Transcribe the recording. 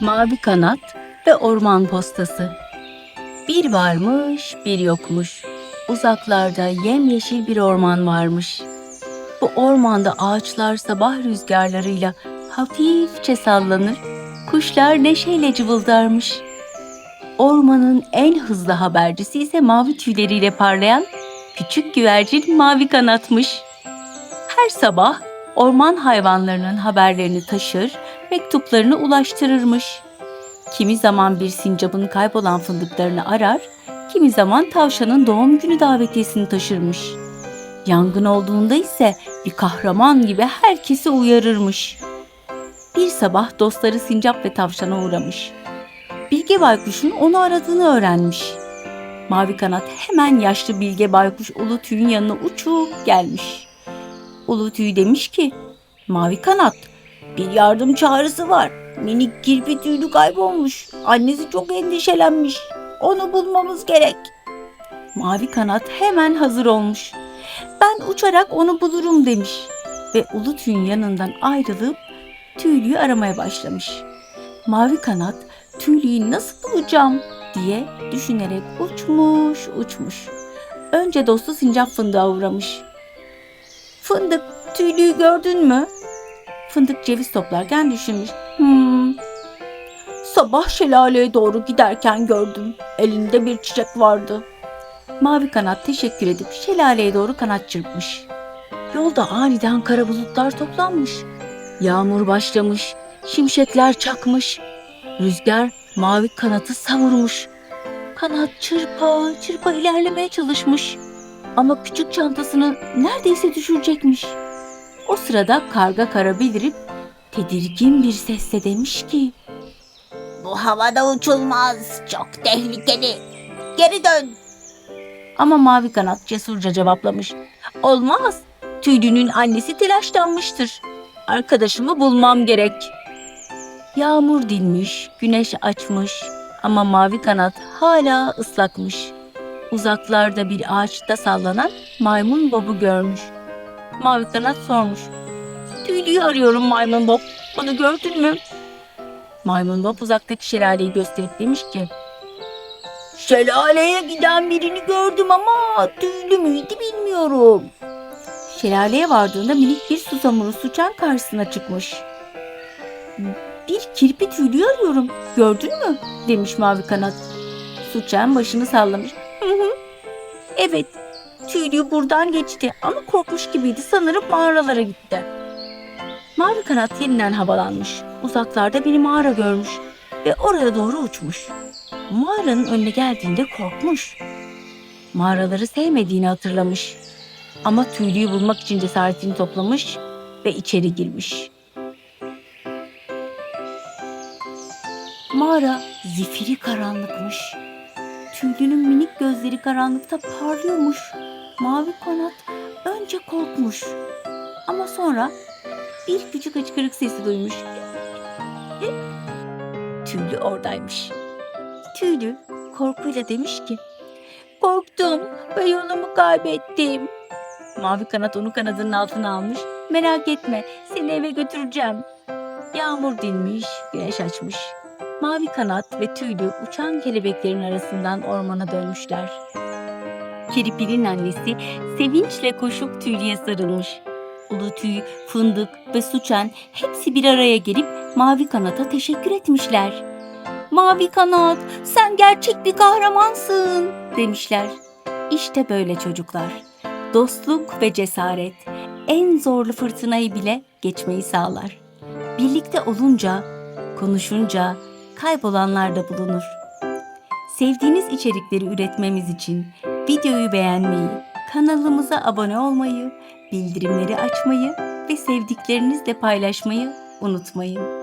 Mavi Kanat ve Orman Postası Bir varmış, bir yokmuş. Uzaklarda yemyeşil bir orman varmış. Bu ormanda ağaçlar sabah rüzgarlarıyla hafifçe sallanır, kuşlar neşeyle cıvıldarmış. Ormanın en hızlı habercisi ise mavi tüyleriyle parlayan küçük güvercin Mavi Kanat'mış. Her sabah orman hayvanlarının haberlerini taşır, mektuplarını ulaştırırmış. Kimi zaman bir sincapın kaybolan fındıklarını arar, kimi zaman tavşanın doğum günü davetiyesini taşırmış. Yangın olduğunda ise bir kahraman gibi herkesi uyarırmış. Bir sabah dostları sincap ve tavşana uğramış. Bilge Baykuş'un onu aradığını öğrenmiş. Mavi Kanat hemen yaşlı Bilge Baykuş Ulu Tüy'ün yanına uçup gelmiş. Ulu Tüy demiş ki, Mavi Kanat, bir yardım çağrısı var. Minik kirpi tüylü kaybolmuş. Annesi çok endişelenmiş. Onu bulmamız gerek. Mavi Kanat hemen hazır olmuş. Ben uçarak onu bulurum demiş. Ve Ulu Tüy'ün yanından ayrılıp tüylüyü aramaya başlamış. Mavi Kanat tüylüyü nasıl bulacağım diye düşünerek uçmuş uçmuş. Önce dostu sincap fındığa uğramış. Fındık tüylüyü gördün mü? Fındık ceviz toplarken düşünmüş. Hmm. Sabah şelaleye doğru giderken gördüm. Elinde bir çiçek vardı. Mavi kanat teşekkür edip şelaleye doğru kanat çırpmış. Yolda aniden kara bulutlar toplanmış. Yağmur başlamış, şimşekler çakmış. Rüzgar mavi kanatı savurmuş. Kanat çırpa çırpa ilerlemeye çalışmış. Ama küçük çantasını neredeyse düşürecekmiş. O sırada karga kara bildirip tedirgin bir sesle demiş ki Bu havada uçulmaz. Çok tehlikeli. Geri dön. ama mavi kanat cesurca cevaplamış. Olmaz. Tüylünün annesi telaşlanmıştır. Arkadaşımı bulmam gerek. Yağmur dinmiş, güneş açmış ama mavi kanat hala ıslakmış. Uzaklarda bir ağaçta sallanan maymun bobu görmüş. Mavi kanat sormuş. Tüylüyü arıyorum maymun bob. Onu gördün mü? Maymun bob uzaktaki şelaleyi gösterip demiş ki Şelaleye giden birini gördüm ama tüylü müydü bilmiyorum. Şelaleye vardığında minik bir susamuru suçan karşısına çıkmış. Bir kirpi tüylüyü arıyorum. Gördün mü? demiş mavi kanat. Suçan başını sallamış. Evet, tüylü buradan geçti ama korkmuş gibiydi. Sanırım mağaralara gitti. Mavi kanat yeniden havalanmış. Uzaklarda bir mağara görmüş ve oraya doğru uçmuş. Mağaranın önüne geldiğinde korkmuş. Mağaraları sevmediğini hatırlamış. Ama tüylüyü bulmak için cesaretini toplamış ve içeri girmiş. Mağara zifiri karanlıkmış. Tüylünün minik gözleri karanlıkta parlıyormuş. Mavi kanat önce korkmuş. Ama sonra bir küçük hıçkırık sesi duymuş. Tüylü oradaymış. Tüylü korkuyla demiş ki Korktum ve yolumu kaybettim. Mavi kanat onu kanadının altına almış. Merak etme seni eve götüreceğim. Yağmur dinmiş, güneş açmış. Mavi kanat ve tüylü uçan kelebeklerin arasından ormana dönmüşler. Kirpinin annesi sevinçle koşup tüylüye sarılmış. Ulu tüy, fındık ve suçan hepsi bir araya gelip mavi kanata teşekkür etmişler. Mavi kanat, sen gerçek bir kahramansın demişler. İşte böyle çocuklar. Dostluk ve cesaret en zorlu fırtınayı bile geçmeyi sağlar. Birlikte olunca, konuşunca kaybolanlar da bulunur. Sevdiğiniz içerikleri üretmemiz için videoyu beğenmeyi, kanalımıza abone olmayı, bildirimleri açmayı ve sevdiklerinizle paylaşmayı unutmayın.